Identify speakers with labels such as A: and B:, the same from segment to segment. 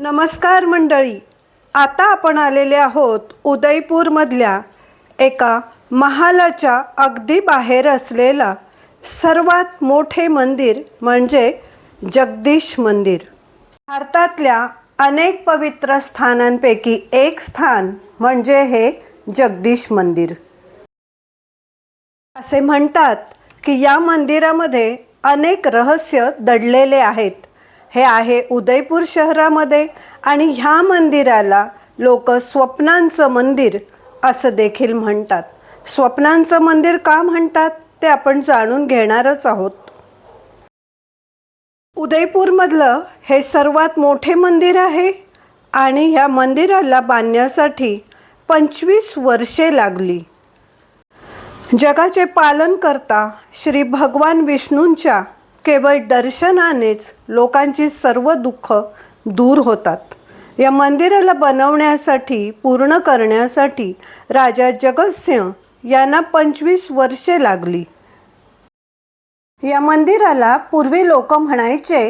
A: नमस्कार मंडळी. आता आपण आलेले आहोत उदयपूरमधल्या एका महालाच्या अगदी बाहेर असलेला सर्वात मोठे मंदिर म्हणजे जगदीश मंदिर. भारतातल्या अनेक पवित्र स्थानांपैकी एक स्थान म्हणजे हे जगदीश मंदिर. असे म्हणतात की या मंदिरामध्ये अनेक रहस्य दडलेले आहेत. हे आहे उदयपूर शहरामध्ये आणि ह्या मंदिराला लोक स्वप्नांचं मंदिर असं देखील म्हणतात. स्वप्नांचं मंदिर का म्हणतात ते आपण जाणून घेणारच आहोत. उदयपूरमधलं हे सर्वात मोठे मंदिर आहे आणि ह्या मंदिराला बांधण्यासाठी पंचवीस वर्षे लागली. जगाचे पालन करता श्री भगवान विष्णूंच्या केवळ दर्शनानेच लोकांची सर्व दुःख दूर होतात. या मंदिराला बनवण्यासाठी पूर्ण करण्यासाठी राजा जगतसिंह यांना पंचवीस वर्षे लागली. या मंदिराला पूर्वी लोक म्हणायचे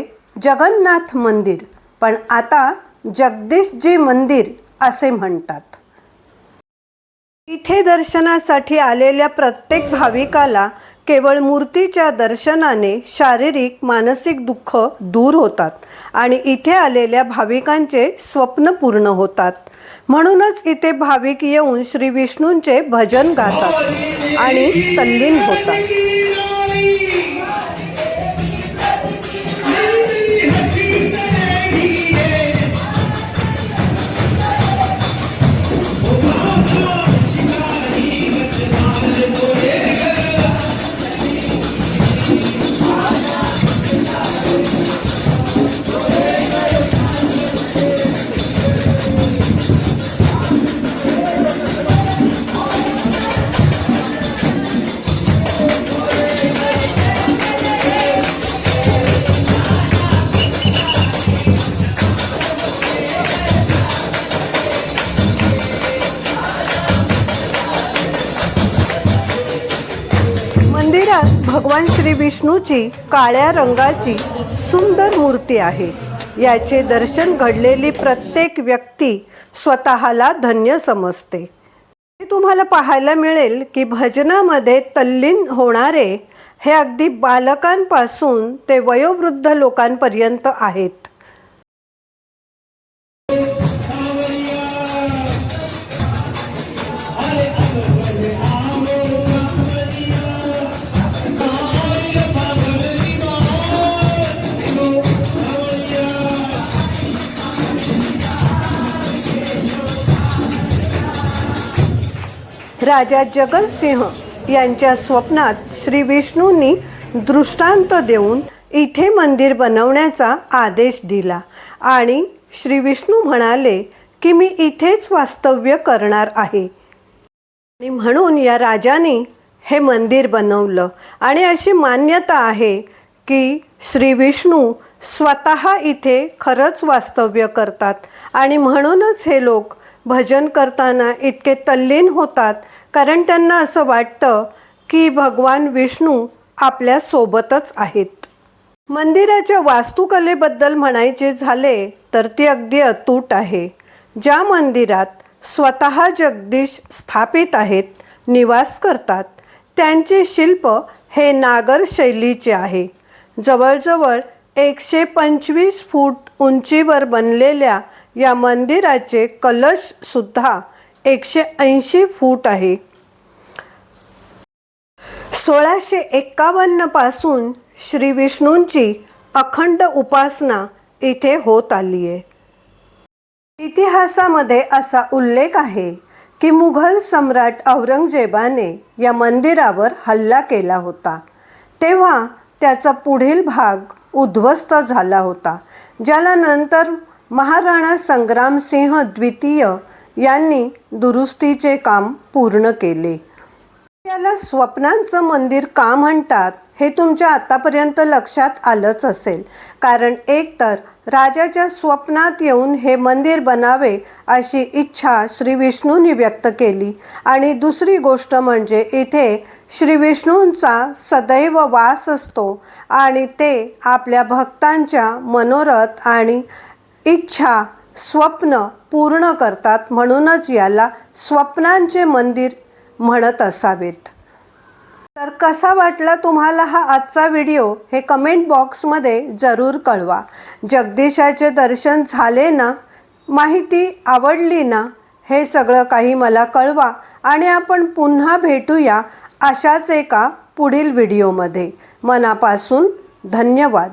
A: जगन्नाथ मंदिर पण आता जगदीशजी मंदिर असे म्हणतात. इथे दर्शनासाठी आलेल्या प्रत्येक भाविकाला केवळ मूर्तीच्या दर्शनाने शारीरिक मानसिक दुःख दूर होतात आणि इथे आलेल्या भाविकांचे स्वप्न पूर्ण होतात. म्हणूनच इथे भाविक येऊन श्री विष्णूंचे भजन गातात आणि तल्लीन होतात. मंदिरात भगवान श्री विष्णूची काळ्या रंगाची सुंदर मूर्ती आहे. याचे दर्शन घडलेली प्रत्येक व्यक्ती स्वतःला धन्य समजते. हे तुम्हाला पाहायला मिळेल की भजनामध्ये तल्लीन होणारे हे अगदी बालकांपासून ते वयोवृद्ध लोकांपर्यंत आहेत. राजा जगतसिंह यांच्या स्वप्नात श्री विष्णूंनी दृष्टांत देऊन इथे मंदिर बनवण्याचा आदेश दिला. आणि श्री विष्णू म्हणाले की मी इथेच वास्तव्य करणार आहे. आणि म्हणून या राजाने हे मंदिर बनवलं. आणि अशी मान्यता आहे की श्री विष्णू स्वतः इथे खरंच वास्तव्य करतात. आणि म्हणूनच हे लोक भजन करताना इतके तल्लीन होतात कारण त्यांना असं वाटतं की भगवान विष्णू आपल्या सोबतच आहेत. मंदिराच्या वास्तुकलेबद्दल म्हणायचे झाले तर ती अगदी अतूट आहे. ज्या मंदिरात स्वतः जगदीश स्थापित आहेत निवास करतात त्यांचे शिल्प हे नागर शैलीचे आहे. जवळजवळ एकशे पंचवीस फूट उंचीवर बनलेल्या या मंदिराचे कलश सुद्धा एकशे ऐंशी फूट आहे. सोळाशे एक्कावन्नपासून श्री विष्णूंची अखंड उपासना इथे होत आली आहे. इतिहासामध्ये असा उल्लेख आहे की मुघल सम्राट औरंगजेबाने या मंदिरावर हल्ला केला होता. तेव्हा त्याचा पुढील भाग उद्ध्वस्त झाला होता ज्याला नंतर महाराणा संग्रामसिंह द्वितीय यांनी दुरुस्तीचे काम पूर्ण केले. याला स्वप्नांचं मंदिर का म्हणतात हे तुमच्या आतापर्यंत लक्षात आलंच असेल. कारण एकतर राजाच्या स्वप्नात येऊन हे मंदिर बनावे अशी इच्छा श्री विष्णूंनी व्यक्त केली आणि दुसरी गोष्ट म्हणजे इथे श्री विष्णूंचा सदैव वास असतो आणि ते आपल्या भक्तांच्या मनोरथ आणि इच्छा स्वप्न पूर्ण करतात म्हणूनच याला स्वप्नांचे मंदिर म्हणत असावेत. तर कसा वाटला तुम्हाला हा आजचा व्हिडिओ हे कमेंट बॉक्समध्ये जरूर कळवा. जगदीशाचे दर्शन झाले ना? माहिती आवडली ना? हे सगळं काही मला कळवा आणि आपण पुन्हा भेटूया अशाच एका पुढील व्हिडिओमध्ये. मनापासून धन्यवाद.